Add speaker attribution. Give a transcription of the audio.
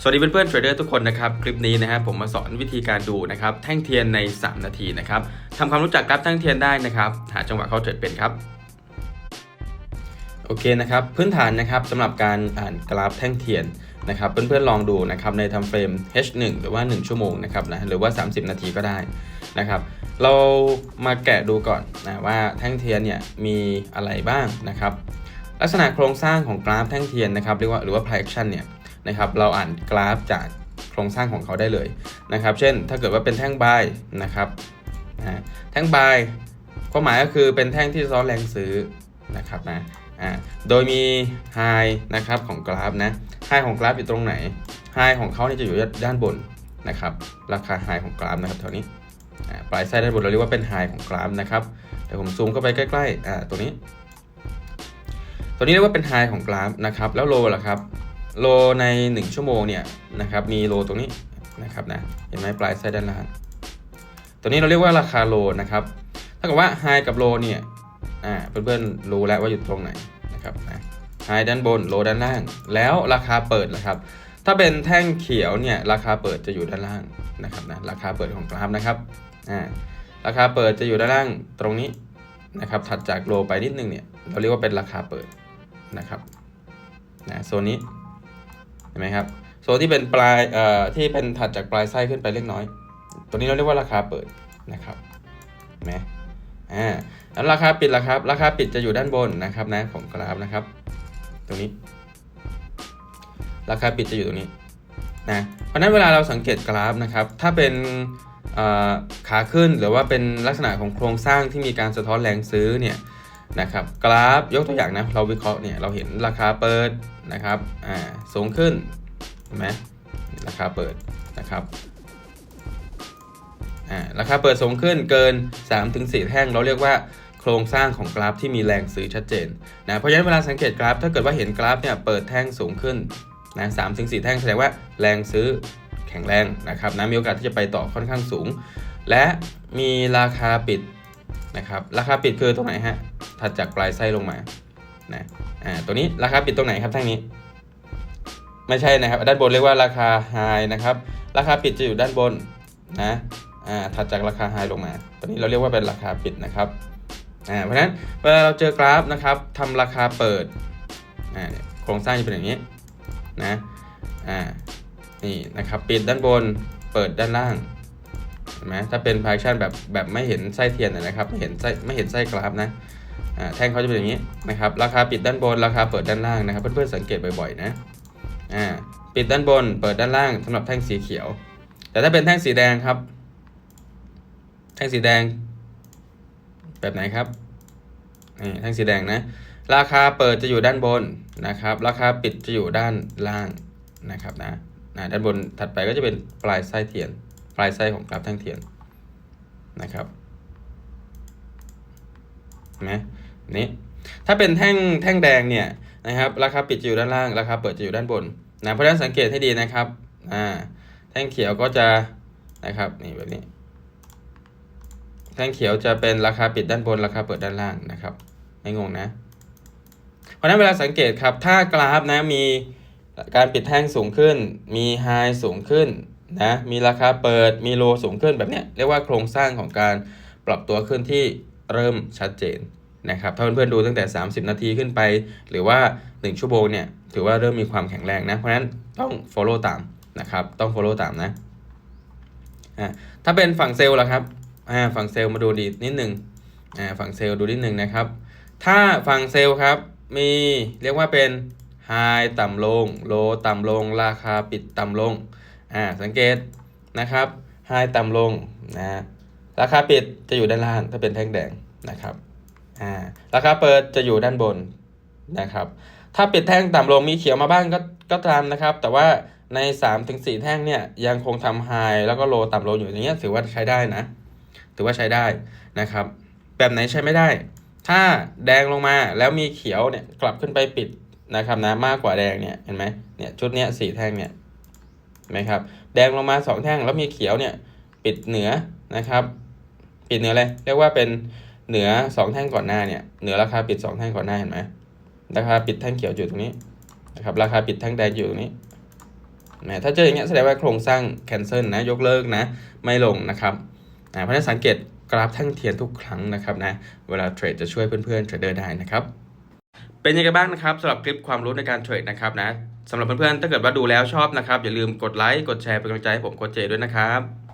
Speaker 1: สวัสดีเพื่อนๆเทรดเดอร์ทุกคนนะครับ คลิปนี้นะครับผมมาสอนวิธีการดูนะครับแท่งเทียนใน 3 นาทีนะครับทำความรู้จักกราฟแท่งเทียนได้นะครับหาจังหวะเข้าเทรดเป็นครับโอเคนะครับพื้นฐานนะครับสำหรับการอ่านกราฟแท่งเทียนนะครับเพื่อนๆลองดูนะครับในทำเฟรม H1 หรือว่า 1 ชั่วโมงนะครับนะหรือว่า 30 นาทีก็ได้นะครับเรามาแกะดูก่อนนะว่าแท่งเทียนเนี่ยมีอะไรบ้างนะครับลักษณะโครงสร้างของกราฟแท่งเทียนนะครับเรียกว่าหรือว่า price action เนี่ย นะครับเราอ่านกราฟจากโครงสร้างของเขาได้เลยนะครับ เช่น ถ้าเกิดว่าเป็นแท่ง buy นะครับอ่าแท่ง buy ความหมายก็คือเป็นแท่งที่ซ้อนแรงซื้อนะครับนะอ่าโดยมี high นะครับของกราฟนะ high ของกราฟอยู่ตรงไหน high ของเขาเนี่ยจะอยู่ด้านบนนะครับ ราคา high ของกราฟนะครับแถวนี้อ่าปลายไส้ด้านบนเราเรียกว่าเป็น high ของกราฟนะครับเดี๋ยวผมซูมเข้าไปใกล้ๆอ่าตัวนี้ ตัวนี้เรียกว่าเป็นไฮของกราฟนะครับ แล้วโลล่ะครับ โลใน 1 ชั่วโมงเนี่ยนะครับมีโลตรงนี้นะครับนะเห็นไหมปลายไส้ด้านล่างตัวนี้เราเรียกว่าราคาโลนะครับถ้าเกิดว่าไฮกับโลเนี่ยอ่าเพื่อนๆรู้แล้วว่าอยู่ตรงไหนนะครับนะไฮด้านบนโลด้านล่าง แล้วราคาเปิดล่ะครับ ถ้าเป็นแท่งเขียวเนี่ยราคาเปิดจะอยู่ด้านล่างนะครับนะราคาเปิดของกราฟนะครับอ่าราคาเปิดจะอยู่ด้านล่างตรงนี้นะครับถัดจากโลไปนิดนึงเนี่ยเราเรียกว่าเป็นราคาเปิดนะครับนะโซนนี้ เห็นไหมครับโซนที่เป็นปลายเอ่อที่เป็นถัดจากปลายไส้ขึ้นไปเล็กน้อย ตัวนี้เราเรียกว่าราคาเปิดนะครับเห็นไหมอ่าแล้วราคาปิดล่ะครับ ราคาปิดจะอยู่ด้านบนนะครับนะของกราฟนะครับ ตรงนี้ ราคาปิดจะอยู่ตรงนี้นะเพราะนั้นเวลาเราสังเกตกราฟนะครับ ถ้าเป็นขาขึ้นหรือว่าเป็นลักษณะของโครงสร้างที่มีการสะท้อนแรงซื้อเนี่ย นะครับกราฟยกตัวอย่างนะเราวิเคราะห์เนี่ยเราเห็นราคาเปิดนะครับอ่าสูงขึ้นเห็นไหมราคาเปิดนะครับอ่าราคาเปิดสูงขึ้นเกิน 3-4 แท่งเราเรียกว่าโครงสร้างของกราฟที่มีแรงซื้อชัดเจนนะเพราะฉะนั้นเวลาสังเกตกราฟ ถ้าเกิดว่าเห็นกราฟเนี่ยเปิดแท่งสูงขึ้นนะสามถึงสี่แท่งแสดงว่าแรงซื้อแข็งแรงนะครับนะมีโอกาสที่จะไปต่อค่อนข้างสูง และมีราคาปิด นะครับราคาปิดคือตรงไหนฮะถัดจากปลายไส้ลงมานะอ่าตัวนี้ราคาปิดตรงไหนครับทั้งนี้ ไม่ใช่นะครับ ด้านบนเรียกว่าราคา high นะครับ ราคาปิดจะอยู่ด้านบนนะอ่าถัดจากราคา high ลงมา ตัวนี้เราเรียกว่าเป็นราคาปิดนะครับอ่าเพราะฉะนั้นเวลาเราเจอกราฟนะครับทำราคาเปิดอ่าโครงสร้างจะเป็นอย่างนี้นะอ่านี่นะครับปิดด้านบนเปิดด้านล่าง ไหมถ้าเป็น fraction แบบแบบไม่เห็นไส้เทียนนะครับไม่เห็นไส้ไม่เห็นไส้กราฟนะแท่งเขาจะเป็นอย่างนี้นะครับราคาปิดด้านบนราคาเปิดด้านล่างนะครับ เพื่อนๆสังเกตบ่อยๆนะปิดด้านบนเปิดด้านล่างสำหรับแท่งสีเขียว แต่ถ้าเป็นแท่งสีแดงครับ แท่งสีแดง แบบไหนครับนี่แท่งสีแดงนะราคาเปิดจะอยู่ด้านบนนะครับ ราคาปิดจะอยู่ด้านล่างนะครับนะนะด้านบนถัดไปก็จะเป็นปลายไส้เทียน ปลายไส้ของกราฟแท่งเทียนนะครับเห็นไหมนี่ถ้าเป็นแท่งแท่งแดงเนี่ยนะครับราคาปิดจะอยู่ด้านล่างราคาเปิดจะอยู่ด้านบนนะเพราะฉะนั้นสังเกตให้ดีนะครับอ่าแท่งเขียวก็จะนะครับนี่แบบนี้ แท่งเขียวจะเป็นราคาปิดด้านบนราคาเปิดด้านล่างนะครับไม่งงนะ เพราะนั้นเวลาสังเกตครับถ้ากราฟนะมีการปิดแท่งสูงขึ้น มีไฮสูงขึ้น นะมีราคาเปิดมีโลสูงขึ้นแบบเนี้ยเรียกว่าโครงสร้างของการปรับตัวขึ้นที่เริ่มชัดเจนนะครับถ้าเพื่อนๆดูตั้งแต่ 30 นาทีขึ้นไป หรือว่า 1 ชั่วโมงเนี่ยถือว่าเริ่มมีความแข็งแรงนะ เพราะฉะนั้นต้อง follow ตามนะครับต้อง follow ตามนะอ่าถ้าเป็นฝั่งเซลล์ล่ะครับอ่าฝั่งเซลล์มาดูดีนิดนึงอ่าฝั่งเซลล์ดูนิดนึงนะครับ ถ้าฝั่งเซลล์ครับมีเรียกว่าเป็น high ต่ำลง low ต่ำลง ราคาปิดต่ำลง อ่าสังเกตนะครับ high ต่ำลงนะราคาปิดจะอยู่ด้านล่างถ้าเป็นแท่งแดงนะครับอ่าราคาเปิดจะอยู่ด้านบนนะครับ ถ้าปิดแท่งต่ำลงมีเขียวมาบ้างก็ก็ตามนะครับ แต่ว่าใน 3-4 แท่งเนี่ยยังคงทำ high แล้วก็ low ต่ำลงอยู่อย่างเงี้ยถือว่าใช้ได้นะ ถือว่าใช้ได้นะครับ แบบไหนใช้ไม่ได้ ถ้าแดงลงมาแล้วมีเขียวเนี่ยกลับขึ้นไปปิดนะครับนะมากกว่าแดงเนี่ยเห็นไหมเนี่ยชุดเนี้ยสี่แท่งเนี่ย นะครับแดงลงมา 2 แท่งแล้วมีเขียวเนี่ยปิดเหนือนะครับ ปิดเหนืออะไรเรียกว่าเป็นเหนือ 2 แท่งก่อนหน้าเนี่ยเหนือราคาปิด 2 แท่งก่อนหน้าเห็นไหมราคาปิดแท่งเขียวอยู่ตรงนี้นะครับราคาปิดแท่งแดงอยู่ตรงนี้นะถ้าเจออย่างเงี้ยแสดงว่าโครงสร้างแคนเซิลนะยกเลิกนะไม่ลงนะครับนะเพราะฉะนั้นสังเกตกราฟแท่งเทียนทุกครั้งนะครับนะเวลาเทรดจะช่วยเพื่อนๆเทรดเดอร์ได้นะครับเป็นยังไงบ้างนะครับสำหรับคลิปความรู้ในการเทรดนะครับนะ สำหรับเพื่อนๆ ถ้าเกิดว่าดูแล้วชอบนะครับ อย่าลืมกดไลค์ กดแชร์เป็นกำลังใจให้ผมโคเจด้วยนะครับ